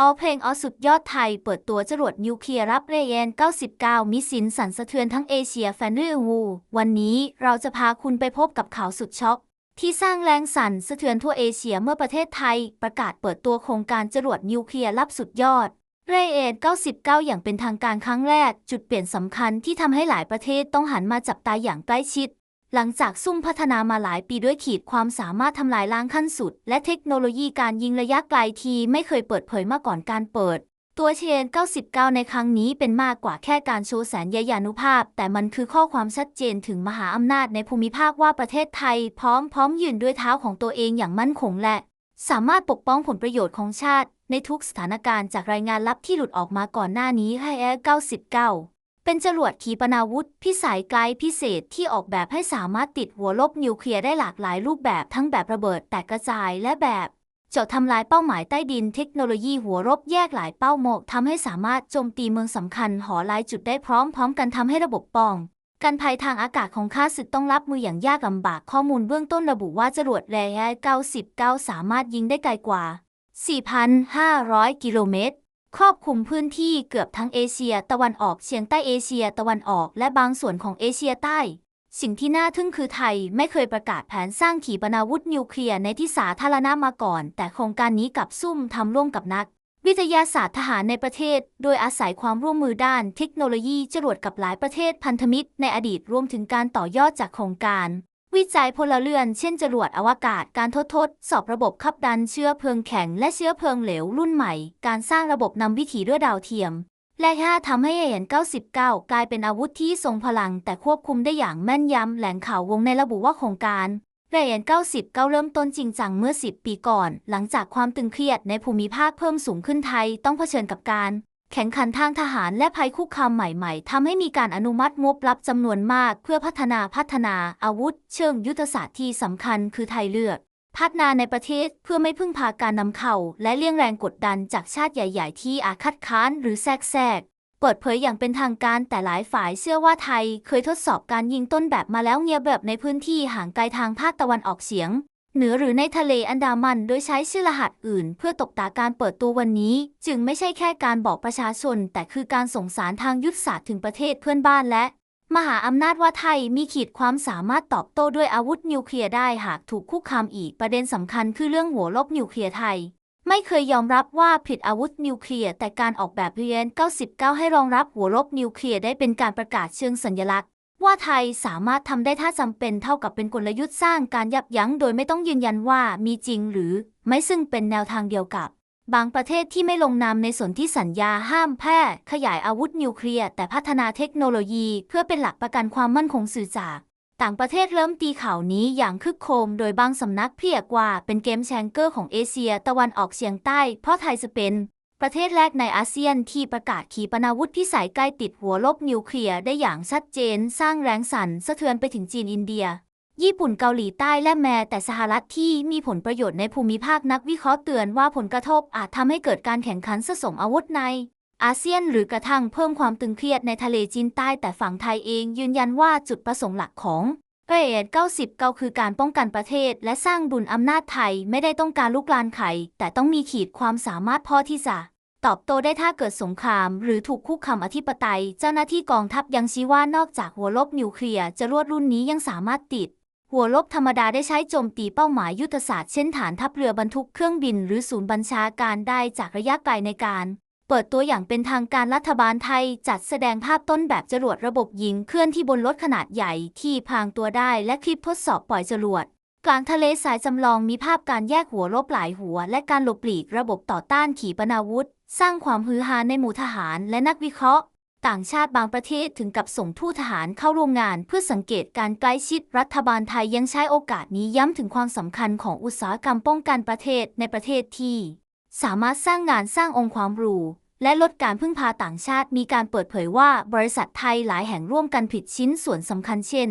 ออเพลงออสุดยอดไทยเปิดตัวจรวดนิวเคลียร์รับเรเยน 99 มิสินสันสะเทือนทั้งเอเชียแฟนรือวูวันนี้เราจะพาคุณไปพบกับข่าวสุดช็อกที่สร้างแรงสั่นสะเทือนทั่วเอเชียเมื่อประเทศไทย ประกาศเปิดตัวโครงการจรวดนิวเคลียร์ลับสุดยอดเรเยน 99 อย่างเป็นทางการครั้งแรก จุดเปลี่ยนสำคัญที่ทำให้หลายประเทศต้องหันมาจับตาอย่างใกล้ชิด หลังจากซุ่มพัฒนามาหลายปีด้วยขีดความสามารถทำลายล้างขั้นสุด และเทคโนโลยีการยิงระยะไกลที่ไม่เคยเปิดเผยมาก่อนการเปิด ตัวเชน 99 ในครั้งนี้เป็นมากกว่าแค่การโชว์แสนยายานุภาพ แต่มันคือข้อความชัดเจนถึงมหาอำนาจในภูมิภาคว่าประเทศไทย พร้อมพร้อมยืนด้วยเท้าของตัวเองอย่างมั่นคงและ สามารถปกป้องผลประโยชน์ของชาติ ในทุกสถานการณ์จากรายงานลับที่หลุดออกมาก่อนหน้านี้ให้แอ99 เป็นจรวดขีปนาวุธพิสัยไกลพิเศษที่ออกแบบให้สามารถติดหัวลบนิวเคลียร์ได้หลากหลายรูปแบบทั้งแบบระเบิดแตกกระจายและแบบเจาะทำลายเป้าหมายใต้ดินเทคโนโลยีหัวรบแยกหลายเป้าหมกทำให้สามารถโจมตีเมืองสำคัญหอหลายจุดได้พร้อมๆกันทำให้ระบบป้องกันภัยทางอากาศของข้าศึกต้องรับมืออย่างยากลำบากข้อมูลเบื้องต้นระบุว่าจรวดแร99สามารถยิงได้ไกลกว่า 4,500 กิโลเมตร ครอบคลุมพื้นที่เกือบทั้งเอเชียตะวันออกเฉียงใต้เอเชียตะวันออกและบางส่วนของเอเชียใต้ สิ่งที่น่าทึ่งคือไทยไม่เคยประกาศแผนสร้างขีปนาวุธนิวเคลียร์ในที่สาธารณะมาก่อน แต่โครงการนี้กลับซุ่มทำร่วมกับนัก วิทยาศาสตร์ทหารในประเทศ โดยอาศัยความร่วมมือด้านเทคโนโลยีจรวดกับหลายประเทศพันธมิตรในอดีตรวมถึงการต่อยอดจากโครงการ วิจัยพลเรือน เช่นจรวดอวกาศ การทดทด สอบระบบขับดันเชื้อเพลิงแข็ง และเชื้อเพลิงเหลวรุ่นใหม่ การสร้างระบบนำวิถีด้วยดาวเทียม และ5ทำให้เห็น99 กลายเป็นอาวุธที่ทรงพลัง แต่ควบคุมได้อย่างแม่นยำ แหล่งข่าววงในระบุว่าโครงการเรเอน99 เริ่มต้นจริงจังเมื่อ 10 ปีก่อน หลังจากความตึงเครียดในภูมิภาคเพิ่มสูงขึ้นไทย ต้องเผชิญกับการ แข่งขันทางทหารและภัยคุกคามใหม่ๆทำให้มีการอนุมัติงบลับจำนวนมาก เพื่อพัฒนาพัฒนาอาวุธ เชิงยุทธศาสตร์ที่สำคัญคือไทยเลือกพัฒนาในประเทศเพื่อไม่พึ่งพาการนำเข้าและเลี่ยงแรงกดดันจากชาติใหญ่ ๆ ที่อาจคัดค้านหรือแทรกแทรก เปิดเผยอย่างเป็นทางการแต่หลายฝ่ายเชื่อว่าไทย เคยทดสอบการยิงต้นแบบมาแล้วเงียบแบบในพื้นที่ห่างไกลทางภาคตะวันออกเฉียง เหนือหรือในทะเลอันดามันโดยใช้ชื่อรหัสอื่น เพื่อตกตาการเปิดตัววันนี้ จึงไม่ใช่แค่การบอกประชาชน แต่คือการส่งสารทางยุทธศาสตร์ถึงประเทศเพื่อนบ้านและ มหาอำนาจว่าไทยมีขีดความสามารถตอบโต้ด้วยอาวุธนิวเคลียร์ได้หากถูกคุกคามอีกประเด็นสำคัญคือเรื่องหัวลบนิวเคลียร์ไทย ไม่เคยยอมรับว่าผลิตอาวุธนิวเคลียร์แต่การออกแบบเรียน 99 ให้รองรับหัวลบนิวเคลียร์ได้เป็นการประกาศเชิงสัญลักษณ์ ว่าไทยสามารถทำได้ถ้าจำเป็นเท่ากับเป็นกลยุทธ์สร้างการยับยั้งโดยไม่ต้องยืนยันว่ามีจริงหรือไม่ซึ่งเป็นแนวทางเดียวกับ บางประเทศที่ไม่ลงนามในสนธิสัญญาห้ามแพร่ขยายอาวุธนิวเคลียร์แต่พัฒนาเทคโนโลยีเพื่อเป็นหลักประกันความมั่นคงสื่อจาก ต่างประเทศเริ่มตีข่าวนี้อย่างคึกโครมโดยบางสำนักเพียกว่าเป็นเกมแชงเกอร์ของเอเชีย ตะวันออกเฉียงใต้ เพราะไทยจะเป็น ประเทศแรกในอาเซียนที่ประกาศขีปนาวุธพิสัยใกล้ติดหัวลบนิวเคลียร์ได้อย่างชัดเจน สร้างแรงสั่นสะเทือนไปถึงจีนอินเดีย ญี่ปุ่นเกาหลีใต้และแม้แต่สหรัฐที่มีผลประโยชน์ในภูมิภาคนักวิเคราะห์เตือนว่าผลกระทบอาจทำให้เกิดการแข่งขันสะสมอาวุธใน อาเซียนหรือกระทั่งเพิ่มความตึงเครียดในทะเลจีนใต้แต่ฝั่งไทยเองยืนยันว่าจุดประสงค์หลักของ เรเ99คือการป้องกันประเทศ และสร้างดุลอำนาจไทยไม่ได้ต้องการลุกลานไข่แต่ต้องมีขีดความสามารถพอที่จะตอบโต้ได้ถ้าเกิดสงคราม หรือถูกคุกคามอธิปไตย เจ้าหน้าที่กองทัพยังชี้ว่านอกจากหัวลบนิวเคลียร์จรวดรุ่นนี้ยังสามารถติด หัวลบธรรมดาได้ใช้โจมตีเป้าหมายยุทธศาสตร์เช่นฐานทัพเรือบรรทุกเครื่องบิน หรือศูนย์บัญชาการได้จากระยะไกลในการ เปิดตัวอย่างเป็นทางการรัฐบาลไทยจัดแสดงภาพต้นแบบจรวดระบบยิงเคลื่อนที่บนรถขนาดใหญ่ที่พางตัวได้และคลิปทดสอบปล่อยจรวด กลางทะเลสายจำลองมีภาพการแยกหัวลบหลายหัว และการหลบหลีกระบบต่อต้านขีปนาวุธ สร้างความฮือฮาในหมู่ทหารและนักวิเคราะห์ ต่างชาติบางประเทศถึงกับส่งทูตทหารเข้าร่วมงานเพื่อสังเกตการใกล้ชิดรัฐบาลไทยยังใช้โอกาสนี้ย้ำถึงความสำคัญของอุตสาหกรรมป้องกันประเทศในประเทศที่ สามารถสร้างงานสร้างองค์ความรู้และลดการพึ่งพาต่างชาติ มีการเปิดเผยว่าบริษัทไทยหลายแห่งร่วมกันผลิตชิ้นส่วนสำคัญเช่น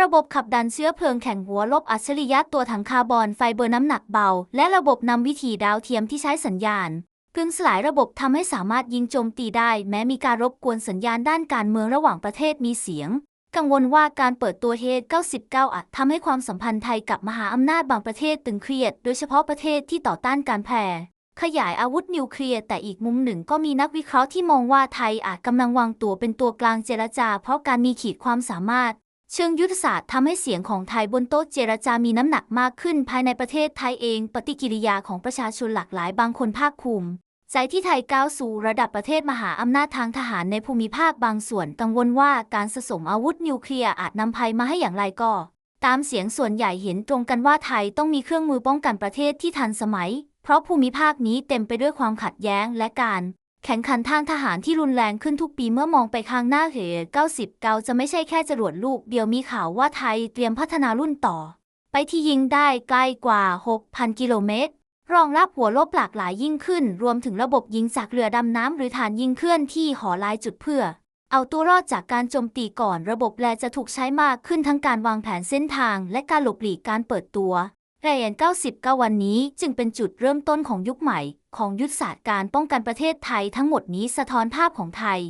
ระบบขับดันเชื้อเพลิงแข่งหัวลบอัจฉริยะตัวถังคาร์บอนไฟเบอร์น้ำหนักเบา และระบบนำวิถีดาวเทียมที่ใช้สัญญาณกึ่งสลายระบบทำให้สามารถยิงโจมตีได้ แม้มีการรบกวนสัญญาณด้านการเมืองระหว่างประเทศมีเสียง กังวลว่าการเปิดตัวเฮด99อาจทำให้ความสัมพันธ์ไทยกับมหาอำนาจบางประเทศตึงเครียด โดยเฉพาะประเทศที่ต่อต้านการแพร่ ขยายอาวุธนิวเคลียร์แต่อีกมุมหนึ่งก็มีนักวิเคราะห์ที่มองว่าไทยอาจกำลังวางตัวเป็นตัวกลางเจรจา เพราะการมีขีดความสามารถ เชิงยุทธศาสตร์ทำให้เสียงของไทยบนโต๊ะเจรจามีน้ำหนักมากขึ้น ภายในประเทศไทยเองปฏิกิริยาของประชาชนหลากหลายบางคนภาคภูมิใจที่ไทยก้าวสู่ระดับประเทศมหาอำนาจทางทหารในภูมิภาคบางส่วนกังวลว่าการสะสมอาวุธนิวเคลียร์อาจนำภัยมาให้อย่างไรก็ ตามเสียงส่วนใหญ่เห็นตรงกันว่าไทยต้องมีเครื่องมือป้องกันประเทศที่ทันสมัย เพราะภูมิภาคนี้เต็มไปด้วยความขัดแย้งและการแข่งขันทางทหารที่รุนแรงขึ้นทุกปีเมื่อมองไปข้างหน้าเหตุ90 เกาจะไม่ใช่แค่จรวดลูกเดียวมีข่าวว่าไทยเตรียมพัฒนารุ่นต่อ ไปที่ยิงได้ไกลกว่า 6,000 กิโลเมตร รองรับหัวลบหลากหลายยิ่งขึ้น รวมถึงระบบยิงจากเรือดำน้ำหรือฐานยิงเคลื่อนที่หอลายจุดเพื่อ เอาตัวรอดจากการโจมตีก่อนระบบแลจะถูกใช้มากขึ้นทั้งการวางแผนเส้นทาง และการหลบหลีกการเปิดตัว เรียน99 วันนี้จึงเป็นจุดเริ่มต้นของยุคใหม่ ของยุทธศาสตร์การป้องกันประเทศไทยทั้งหมดนี้สะท้อนภาพของไทย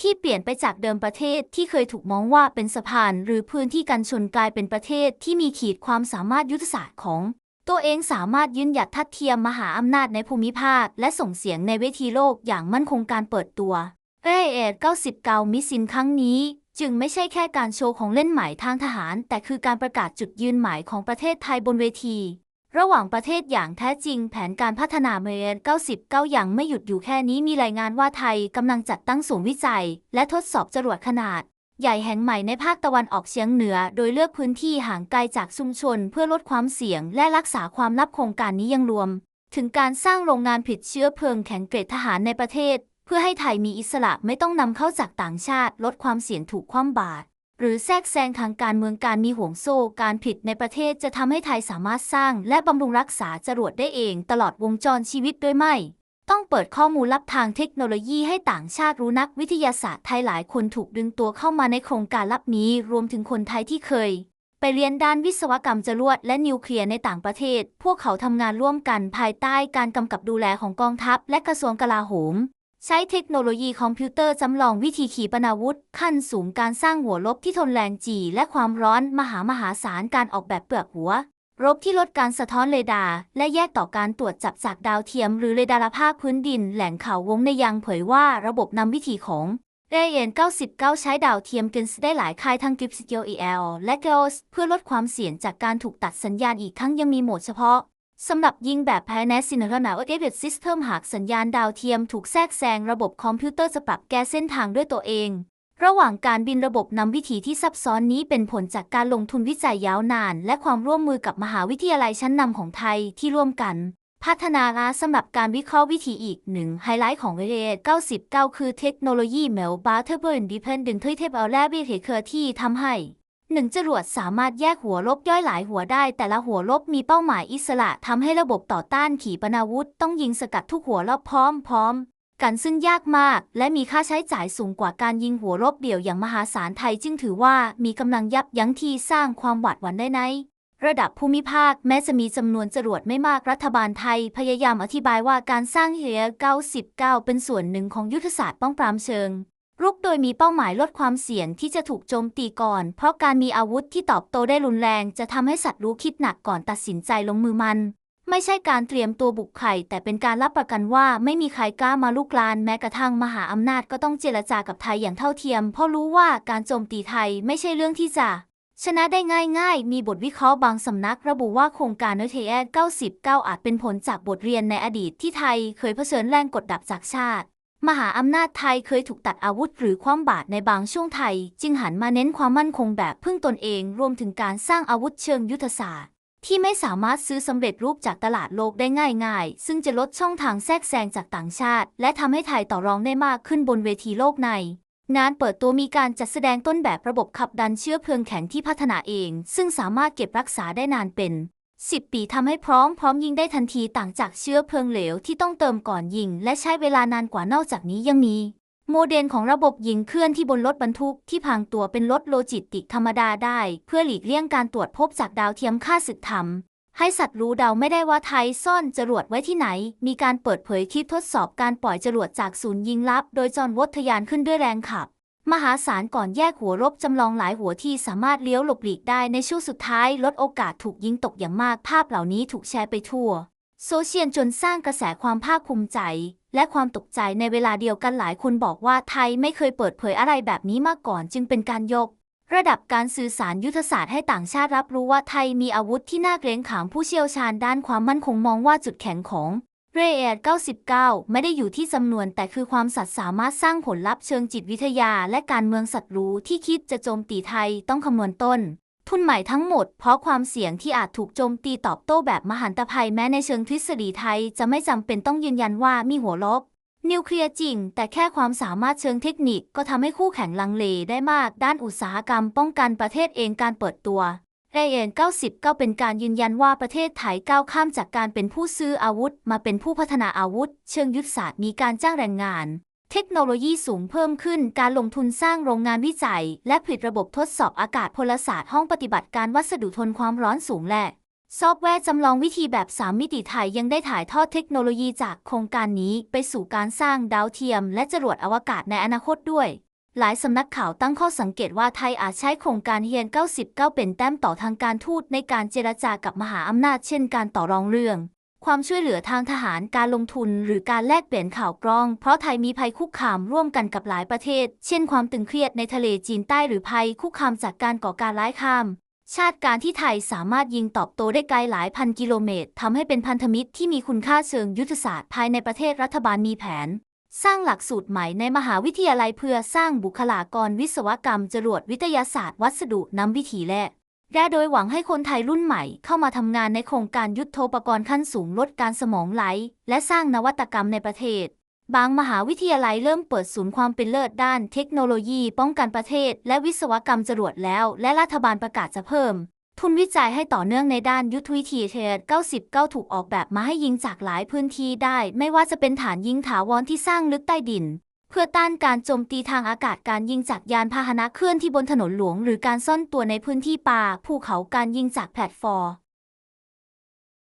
ที่เปลี่ยนไปจากเดิมประเทศที่เคยถูกมองว่าเป็นสะพาน หรือพื้นที่กันชนกลายเป็นประเทศที่มีขีดความสามารถยุทธศาสตร์ของ ตัวเองสามารถยืนหยัดทัดเทียมมหาอำนาจในภูมิภาค และส่งเสียงในเวทีโลกอย่างมั่นคงการเปิดตัวเอเอ99มิสซินครั้งนี้จึงไม่ใช่แค่การโชว์ของเล่นใหม่ทางทหาร แต่คือการประกาศจุดยืนหมายของประเทศไทยบนเวที ระหว่างประเทศอย่างแท้จริง แผนการพัฒนาเมร99ยังไม่หยุดอยู่แค่นี้มีรายงานว่าไทยกำลังจัดตั้งศูนย์วิจัย และทดสอบจรวดขนาด ใหญ่แห่งใหม่ในภาคตะวันออกเฉียงเหนือ โดยเลือกพื้นที่ห่างไกลจากชุมชน เพื่อลดความเสี่ยง และรักษาความลับโครงการนี้ยังรวม ถึงการสร้างโรงงานผลิตเชื้อเพลิงแข็งเกรดทหารในประเทศ พื่อให้ไทยมีอิสระไม่ต้องนำเข้าจากต่างชาติ ลดความเสี่ยงถูกคว่ำบาตรหรือแทรกแซงทางการเมืองการมีห่วงโซ่การผิดในประเทศจะทำให้ไทยสามารถสร้าง และบำรุงรักษาจรวดได้เอง ตลอดวงจรชีวิตด้วยไม่ ต้องเปิดข้อมูลลับทางเทคโนโลยีให้ต่างชาติรู้นักวิทยาศาสตร์ไทยหลายคนถูกดึงตัวเข้ามาในโครงการลับนี้ รวมถึงคนไทยที่เคย ไปเรียนด้านวิศวกรรมจรวดและนิวเคลียร์ในต่างประเทศ พวกเขาทำงานร่วมกันภายใต้การกำกับดูแลของกองทัพ และกระทรวงกลาโหม ใช้เทคโนโลยีคอมพิวเตอร์จำลองวิธีขีปนาวุธ ขั้นสูงการสร้างหัวลบที่ทนแรงจีและความร้อนมหามหาศาลการออกแบบเปลือกหัว รบที่ลดการสะท้อนเรดาร์และแยกต่อการตรวจจับจากดาวเทียม หรือเรดาร์ภาคพื้นดิน แหล่งข่าววงในยังเผยว่าระบบนำวิธีของเรเอน99 ใช้ดาวเทียมกันได้หลายค่ายทั้งกริปซิโอเอลและเกลส์เพื่อลดความเสี่ยงจากการถูกตัดสัญญาณอีกทั้งยังมีโหมดเฉพาะ สำหรับยิงแบบภายในซินเนอร์นาเอเวตซิสเต็มหากสัญญาณดาวเทียมถูกแทรกแซงระบบคอมพิวเตอร์จะปรับแก้เส้นทางด้วยตัวเอง ระหว่างการบินระบบนำวิธีที่ซับซ้อนนี้เป็นผลจากการลงทุนวิจัยยาวนาน และความร่วมมือกับมหาวิทยาลัยชั้นนำของไทยที่ร่วมกัน พัฒนาอาสำหรับการวิเคราะห์วิธีอีกหนึ่งไฮไลท์ของเรเ99 คือเทคโนโลยีเมลบาร์เทเบิร์นดิเพนดึงเทเทปเอาแลบิเหตุเคอที่ทำให้ หนึ่งจรวดสามารถแยกหัวลบย่อยหลายหัวได้ แต่ละหัวลบมีเป้าหมายอิสระทำให้ระบบต่อต้านขีปนาวุธ ต้องยิงสกัดทุกหัวรอบพร้อมพร้อมกันซึ่งยากมาก และมีค่าใช้จ่ายสูงกว่าการยิงหัวลบเดี่ยวอย่างมหาศาลไทยจึงถือว่ามีกำลังยับยั้งที่สร้างความหวาดหวั่นได้ในระดับภูมิภาคแม้จะมีจำนวนจรวดไม่มากรัฐบาลไทย พยายามอธิบายว่าการสร้างเฮีย 99 เป็นส่วนหนึ่งของยุทธศาสตร์ป้องปรามเชิง รุกโดยมีเป้าหมายลดความเสี่ยงที่จะถูกโจมตีก่อน เพราะการมีอาวุธที่ตอบโต้ได้รุนแรงจะทำให้สัตว์รู้คิดหนักก่อนตัดสินใจลงมือมัน ไม่ใช่การเตรียมตัวบุกไข่แต่เป็นการรับประกันว่าไม่มีใครกล้ามาลุกลานแม้กระทั่งมหาอำนาจก็ต้องเจรจากับไทยอย่างเท่าเทียม เพราะรู้ว่าการโจมตีไทยไม่ใช่เรื่องที่จะชนะได้ง่ายๆ มีบทวิเคราะห์บางสำนักระบุว่าโครงการเนเทแอ99 อาจเป็นผลจากบทเรียนในอดีตที่ไทยเคยเผชิญแรงกดดันจากชาติ มหาอำนาจไทยเคยถูกตัดอาวุธหรือความบาดในบางช่วงไทย จึงหันมาเน้นความมั่นคงแบบพึ่งตนเอง รวมถึงการสร้างอาวุธเชิงยุทธศาสตร์ ที่ไม่สามารถซื้อสำเร็จรูปจากตลาดโลกได้ง่ายๆ ซึ่งจะลดช่องทางแทรกแซงจากต่างชาติ และทำให้ไทยต่อรองได้มากขึ้นบนเวทีโลกในงานเปิดตัวมีการจัดแสดงต้นแบบระบบขับดันเชื้อเพลิงแข็งที่พัฒนาเอง ซึ่งสามารถเก็บรักษาได้นานเป็น 10 ปีทำให้พร้อมพร้อมยิงได้ทันทีต่างจากเชื้อเพลิงเหลวที่ต้องเติมก่อนยิง และใช้เวลานานกว่านอกจากนี้ยังมี โมเดลของระบบยิงเคลื่อนที่บนรถบรรทุกที่พังตัวเป็นรถโลจิสติกธรรมดาได้ เพื่อหลีกเลี่ยงการตรวจพบจากดาวเทียมค่าศึกทำให้สัตว์รู้เดาไม่ได้ว่าไทยซ่อนจรวดไว้ที่ไหน มีการเปิดเผยคลิปทดสอบการปล่อยจรวดจากศูนย์ยิงลับ โดยจอนวดทะยานขึ้นด้วยแรงขับ มหาศาลก่อนแยกหัวรบจำลองหลายหัวที่สามารถเลี้ยวหลบหลีกได้ในช่วงสุดท้ายลดโอกาสถูกยิงตกอย่างมากภาพเหล่านี้ถูกแชร์ไปทั่ว โซเชียลจนสร้างกระแสความภาคภูมิใจ และความตกใจในเวลาเดียวกันหลายคนบอกว่าไทยไม่เคยเปิดเผยอะไรแบบนี้มาก่อนจึงเป็นการยก ระดับการสื่อสารยุทธศาสตร์ให้ต่างชาติรับรู้ว่าไทยมีอาวุธที่น่าเกรงขามผู้เชี่ยวชาญด้านความมั่นคงมองว่าจุดแข็งของ เรเอร์99 ไม่ได้อยู่ที่จำนวนแต่คือความสัตย์สามารถสร้างผลลัพธ์เชิงจิตวิทยาและการเมืองศัตรูที่คิดจะโจมตีไทยต้องคำนวณต้น ทุนใหม่ทั้งหมดเพราะความเสี่ยงที่อาจถูกโจมตีตอบโต้แบบมหันตภัยแม้ในเชิงทฤษฎีไทยจะไม่จำเป็นต้องยืนยันว่ามีหัวลบ นิวเคลียร์จริง แต่แค่ความสามารถเชิงเทคนิคก็ทำให้คู่แข่งลังเลได้มากด้านอุตสาหกรรมป้องกันประเทศเองการเปิดตัว เรเอน90ก็เป็นการยืนยันว่าประเทศไทยก้าวข้ามจากการเป็นผู้ซื้ออาวุธ มาเป็นผู้พัฒนาอาวุธ เชิงยุทธศาสตร์มีการจ้างแรงงาน เทคโนโลยีสูงเพิ่มขึ้น การลงทุนสร้างโรงงานวิจัย และผลิตระบบทดสอบอากาศพลศาสตร์ห้องปฏิบัติการวัสดุทนความร้อนสูงและซอฟต์แวร์จำลองวิธีแบบ 3 มิติไทยยังได้ถ่ายทอดเทคโนโลยีจากโครงการนี้ไปสู่การสร้างดาวเทียม และจรวดอวกาศในอนาคตด้วย หลายสำนักข่าวตั้งข้อสังเกตว่าไทยอาจใช้โครงการเฮียน 99 เป็นแต้มต่อทางการทูตในการเจรจากับมหาอำนาจเช่นการต่อรองเรื่อง ความช่วยเหลือทางทหารการลงทุนหรือการแลกเปลี่ยนข่าวกรอง เพราะไทยมีภัยคุกคามร่วมกันกับหลายประเทศ เช่นความตึงเครียดในทะเลจีนใต้หรือภัยคุกคามจากการก่อการร้ายข้าม ชาติการที่ไทยสามารถยิงตอบโต้ได้ไกลหลายพันกิโลเมตรทำให้เป็นพันธมิตรที่มีคุณค่าเชิงยุทธศาสตร์ภายในประเทศรัฐบาลมีแผน สร้างหลักสูตรใหม่ในมหาวิทยาลัยเพื่อสร้างบุคลากรวิศวกรรม จรวดวิทยาศาสตร์ วัสดุนำวิถีและและโดยหวังให้คนไทยรุ่นใหม่เข้ามาทำงานในโครงการยุทธโธปกรณ์ขั้นสูงลดการสมองไหล และสร้างนวัตกรรมในประเทศ บางมหาวิทยาลัยเริ่มเปิดศูนย์ความเป็นเลิศด้านเทคโนโลยี ป้องกันประเทศ และวิศวกรรมจรวดแล้ว และรัฐบาลประกาศจะเพิ่ม ทุนวิจัยให้ต่อเนื่องในด้านยุทธวิธีเทด99 ถูกออกแบบมาให้ยิงจากหลายพื้นที่ได้ ไม่ว่าจะเป็นฐานยิงถาวรที่สร้างลึกใต้ดิน เพื่อต้านการโจมตีทางอากาศการยิงจากยานพาหนะเคลื่อนที่บนถนนหลวง หรือการซ่อนตัวในพื้นที่ป่าภูเขาการยิงจากแพลตฟอร์ม